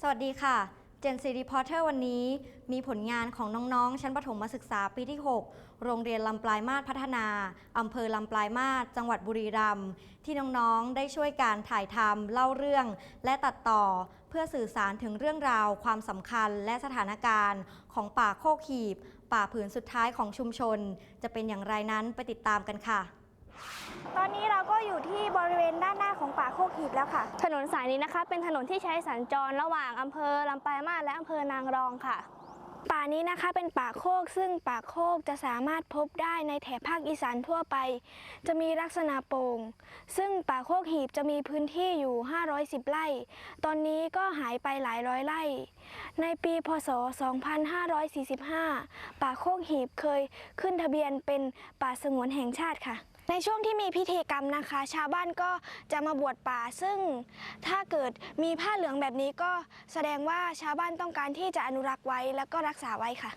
สวัสดีค่ะ Gen C Reporter วันนี้มีผลงานของน้องๆ ชั้นประถมศึกษาปีที่ 6 โรงเรียนลำปลายมาศพัฒนา อำเภอลำปลายมาศจังหวัดบุรีรัมย์ที่น้องๆ ได้ช่วยการถ่ายทำเล่าเรื่อง และตัดต่อ เพื่อสื่อสารถึงเรื่องราว ความสำคัญและสถานการณ์ของป่าโคกหีบ ป่าผืนสุดท้ายของชุมชน จะเป็นอย่างไรนั้นไปติดตามกันค่ะ ตอนนี้เราก็อยู่ที่บริเวณด้านหน้าของป่าโคกหีบแล้วค่ะ ถนนสายนี้นะคะ เป็นถนนที่ใช้สัญจรระหว่างอำเภอลำปลายมาและอำเภอนางรองค่ะ ป่านี้นะคะเป็นป่าโคก ซึ่งป่าโคกจะสามารถพบได้ในแถบภาคอีสานทั่วไป จะมีลักษณะโปร่ง ซึ่งป่าโคกหีบจะมีพื้นที่อยู่ 510 ไร่ ตอนนี้ก็หายไปหลายร้อยไร่ ในปีพศ 2545 ป่าโคกหีบเคยขึ้นทะเบียนเป็นป่าสงวนแห่งชาติค่ะ ในช่วงที่มีพิธีกรรมนะคะ ชาวบ้านก็จะมาบวชป่า ซึ่งถ้าเกิดมีผ้าเหลืองแบบนี้ก็แสดงว่าชาวบ้านต้องการที่จะอนุรักษ์ไว้แล้วก็รักษาไว้ค่ะ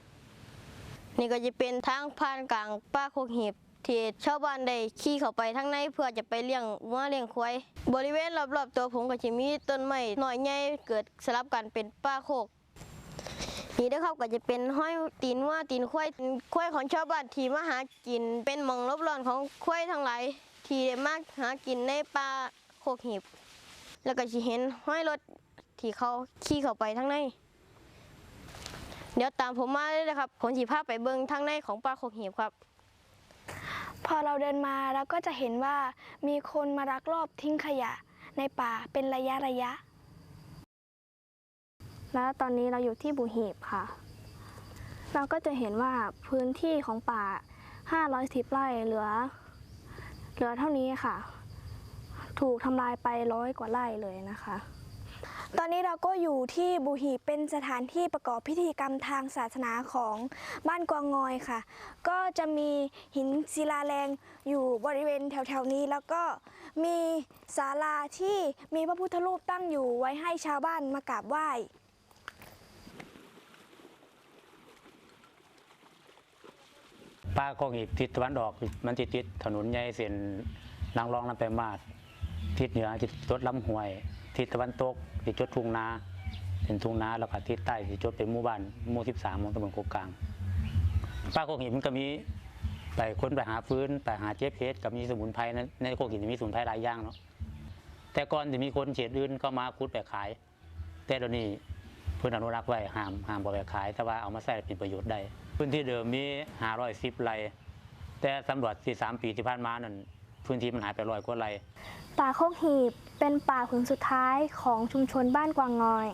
นี่ก็จะเป็นทางผ่านกลางป้าโคกหีบที่ชาวบ้านได้ขี่เข้าไปทางในเพื่อจะไปเลี้ยงวัวเลี้ยงควายบริเวณรอบๆตัวผมก็จะมีต้นไม้หน้อยใหญ่เกิดสลับกันเป็นป้าโคก นี่เด้อครับก็จะเป็นห้อยตีนวัวตีนควายควายของชาวบ้านที่มาหากิน เป็นมองรบร้อนของควายทั้งหลายที่มาหากินในป่าโคกหีบแล้วก็จะเห็นห้อยรถที่เขาขี่เข้าไปทางใน เดี๋ยวตามผมมาเลยนะครับผมสีภาพไปเบิ้งทางในของป่าโคกหีบครับ พอเราเดินมาเราก็จะเห็นว่ามีคนมารักรอบทิ้งขยะในป่าเป็นระยะระยะ แล้วตอนนี้เราอยู่ที่บุหีบค่ะ เราก็จะเห็นว่าพื้นที่ของป่า 510 ไร่เหลือ เหลือเท่านี้ค่ะ ถูกทำลายไปร้อยกว่าไร่เลยนะคะ ตอนนี้เราก็อยู่ที่บูหีเป็นสถานที่ประกอบพิธีกรรมทางศาสนาของบ้านกวางงอยค่ะ ก็จะมีหินศิลาแรงอยู่บริเวณแถวๆนี้แล้วก็มีศาลาที่มีพระพุทธรูปตั้งอยู่ไว้ให้ชาวบ้านมากราบไหว้ ป้าโคงอีกทิศตะวันออกมันติดติดถนนใหญ่เส้นนางรองลำไปมาดทิศเหนือติดจดลำห้วย ทิศตะวันตกติดจดทุ่งนาเป็นทุ่งนาแล้วก็ทิศใต้ติดจดเป็นหมู่บ้านหมู่สิบสามของตำบลโคกกลาง ป้าโคงหินมันก็มีไปค้นไปหาฟื้นไปหาเจ็บเพชรกับมีสมุนไพรในในโคกหินมีสมุนไพรหลายอย่างเนาะแต่ก่อนจะมีคนเฉดอื่นก็มาคุดไปขาย แต่เดี๋ยวนี้เพื่อนอนุรักษ์ไว้ห้ามห้ามบ่ไปขายแต่ว่าเอามาใช้เป็นประโยชน์ได้ พื้นที่เดิมมี510ไร่แต่สำรวจที่สามปีที่ผ่านมานั่นพื้นที่มันหายไปร้อยกว่าไร่ป่าโคกหีบเป็นป่าผืนสุดท้ายของชุมชนบ้านกวางงอย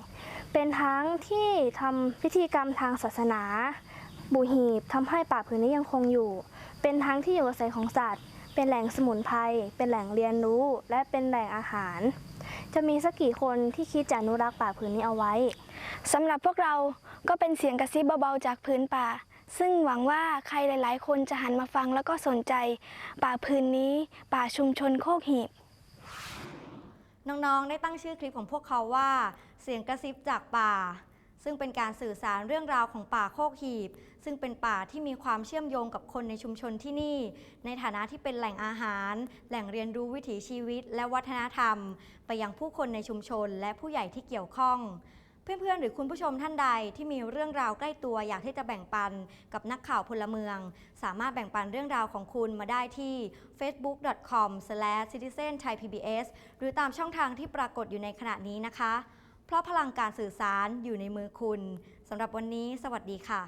เป็นทั้งที่ทำพิธีกรรมทางศาสนาบูหีบทำให้ป่าผืนนี้ยังคงอยู่ เป็นทั้งที่อยู่อาศัยของสัตว์ เป็นแหล่งสมุนไพรเป็นแหล่งเรียนรู้ และเป็นแหล่งอาหาร จะมีสักกี่คนที่คิดจะอนุรักษ์ป่าผืนนี้เอาไว้สำหรับพวกเราก็เป็นเสียงกระซิบเบาๆจากพื้นป่า ซึ่งหวังว่าใครหลาย ๆ คนจะหันมาฟังแล้วก็สนใจ ป่าพื้นนี้ ป่าชุมชนโคกหีบ น้องๆ ได้ตั้งชื่อคลิปของพวกเขาว่า เสียงกระซิบจากป่า ซึ่งเป็นการสื่อสารเรื่องราวของป่าโคกหีบ ซึ่งเป็นป่าที่มีความเชื่อมโยงกับคนในชุมชนที่นี่ ในฐานะที่เป็นแหล่งอาหาร แหล่งเรียนรู้วิถีชีวิต และวัฒนธรรม ไปยังผู้คนในชุมชน และผู้ใหญ่ที่เกี่ยวข้อง เพื่อนๆ หรือคุณผู้ชมท่านใดที่มีเรื่องราวใกล้ตัวอยากที่จะแบ่งปันกับนักข่าวพลเมือง สามารถแบ่งปันเรื่องราวของคุณมาได้ที่ facebook.com/citizenthaipbs หรือตามช่องทางที่ปรากฏอยู่ในขณะนี้นะคะ เพราะพลังการสื่อสารอยู่ในมือคุณสำหรับวันนี้ สวัสดีค่ะ